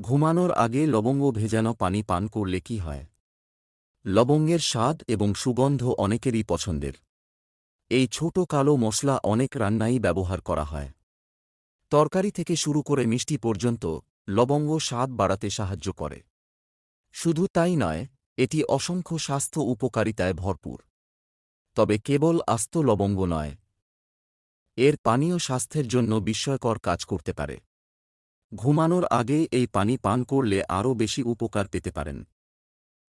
ঘুমানোর আগে লবঙ্গ ভেজানো পানি পান করলে কি হয়? লবঙ্গের স্বাদ এবং সুগন্ধ অনেকেরই পছন্দের। এই ছোট কালো মশলা অনেক রান্নাই ব্যবহার করা হয়। তরকারি থেকে শুরু করে মিষ্টি পর্যন্ত লবঙ্গ স্বাদ বাড়াতে সাহায্য করে। শুধু তাই নয়, এটি অসংখ্য স্বাস্থ্য উপকারিতায় ভরপুর। তবে কেবল আস্ত লবঙ্গ নয়, এর পানীয় স্বাস্থ্যের জন্য বিস্ময়কর কাজ করতে পারে। ঘুমানোর আগে এই পানি পান করলে আরও বেশি উপকার পেতে পারেন।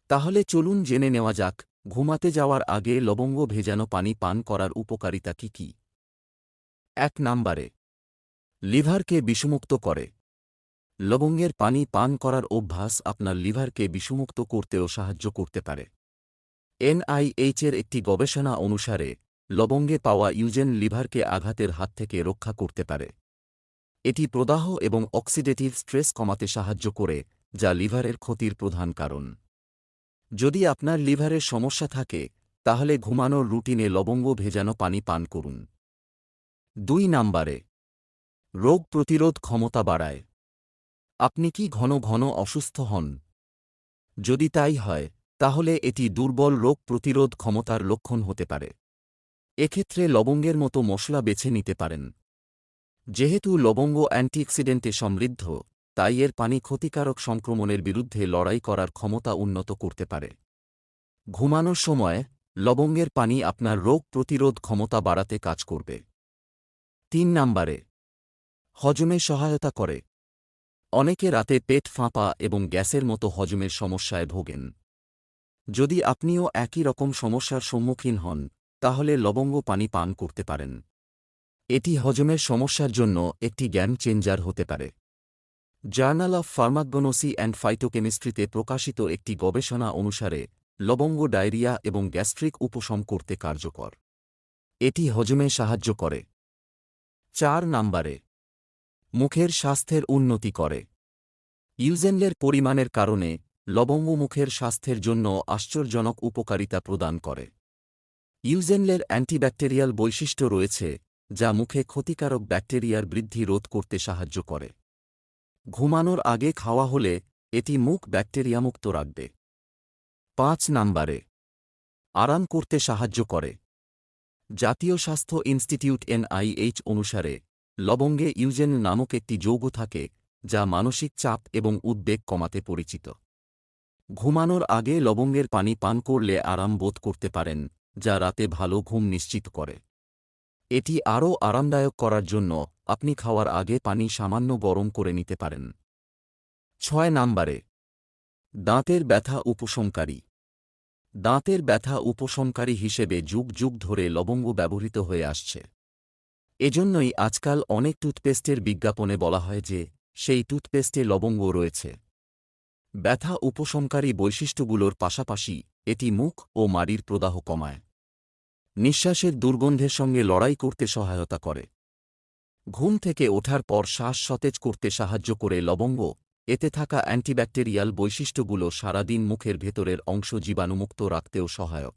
তাহলে চলুন জেনে নেওয়া যাক, ঘুমাতে যাওয়ার আগে লবঙ্গ ভেজানো পানি পান করার উপকারিতা কি কি? এক নাম্বারে, লিভারকে বিষমুক্ত করে। লবঙ্গের পানি পান করার অভ্যাস আপনার লিভারকে বিষমুক্ত করতেও সাহায্য করতে পারে। এনআইএইচের একটি গবেষণা অনুসারে, লবঙ্গে পাওয়া ইউজেন লিভারকে আঘাতের হাত থেকে রক্ষা করতে পারে। এটি প্রদাহ এবং অক্সিডেটিভ স্ট্রেস কমাতে সাহায্য করে, যা লিভারের ক্ষতির প্রধান কারণ। যদি আপনার লিভারের সমস্যা থাকে, তাহলে ঘুমানোর রুটিনে লবঙ্গ ভেজানো পানি পান করুন। দুই নাম্বারে, রোগ প্রতিরোধ ক্ষমতা বাড়ায়। আপনি কি ঘন ঘন অসুস্থ হন? যদি তাই হয়, তাহলে এটি দুর্বল রোগ প্রতিরোধ ক্ষমতার লক্ষণ হতে পারে। এক্ষেত্রে লবঙ্গের মতো মশলা বেছে নিতে পারেন। যেহেতু লবঙ্গ অ্যান্টিঅক্সিডেন্টে সমৃদ্ধ, তাই এর পানি ক্ষতিকারক সংক্রমণের বিরুদ্ধে লড়াই করার ক্ষমতা উন্নত করতে পারে। ঘুমানোর সময়, লবঙ্গের পানি আপনার রোগ প্রতিরোধ ক্ষমতা বাড়াতে কাজ করবে। তিন নাম্বারে, হজমে সহায়তা করে। অনেকে রাতে পেট ফাঁপা এবং গ্যাসের মতো হজমের সমস্যায় ভোগেন। যদি আপনিও একই রকম সমস্যার সম্মুখীন হন, তাহলে লবঙ্গ পানি পান করতে পারেন। এটি হজমের সমস্যার জন্য একটি জ্ঞান চেঞ্জার হতে পারে। জার্নাল অফ ফার্মাকগনোসি অ্যান্ড ফাইটোকেমিস্ট্রিতে প্রকাশিত একটি গবেষণা অনুসারে, লবঙ্গ ডায়রিয়া এবং গ্যাস্ট্রিক উপশম করতে কার্যকর। এটি হজমে সাহায্য করে। চার নাম্বারে, মুখের স্বাস্থ্যের উন্নতি করে। ইউজেনলের পরিমাণের কারণে, লবঙ্গ মুখের স্বাস্থ্যের জন্য আশ্চর্যজনক উপকারিতা প্রদান করে। ইউজেনলের অ্যান্টিব্যাকটেরিয়াল বৈশিষ্ট্য রয়েছে যা মুখে ক্ষতিকারক ব্যাকটেরিয়ার বৃদ্ধি রোধ করতে সাহায্য করে। ঘুমানোর আগে খাওয়া হলে এটি মুখ ব্যাকটেরিয়ামুক্ত রাখবে। পাঁচ নাম্বারে, আরাম করতে সাহায্য করে। জাতীয় স্বাস্থ্য ইনস্টিটিউট এনআইএইচ অনুসারে, লবঙ্গে ইউজেন নামক একটি যৌগ থাকে যা মানসিক চাপ এবং উদ্বেগ কমাতে পরিচিত। ঘুমানোর আগে লবঙ্গের পানি পান করলে আরাম বোধ করতে পারেন, যা রাতে ভালো ঘুম নিশ্চিত করে। এটি আরও আরামদায়ক করার জন্য আপনি খাওয়ার আগে পানি সামান্য গরম করে নিতে পারেন। ছয় নাম্বারে, দাঁতের ব্যথা উপশমকারী। দাঁতের ব্যথা উপশমকারী হিসেবে যুগ যুগ ধরে লবঙ্গ ব্যবহৃত হয়ে আসছে। এজন্যই আজকাল অনেক টুথপেস্টের বিজ্ঞাপনে বলা হয় যে, সেই টুথপেস্টে লবঙ্গ রয়েছে। ব্যথা উপশমকারী বৈশিষ্ট্যগুলোর পাশাপাশি এটি মুখ ও মাড়ির প্রদাহ কমায়। নিঃশ্বাসের দুর্গন্ধের সঙ্গে লড়াই করতে সহায়তা করে। ঘুম থেকে ওঠার পর শ্বাস সতেজ করতে সাহায্য করে লবঙ্গ, এতে থাকা অ্যান্টিব্যাকটেরিয়াল বৈশিষ্ট্যগুলো সারাদিন মুখের ভেতরের অংশ জীবাণুমুক্ত রাখতেও সহায়ক।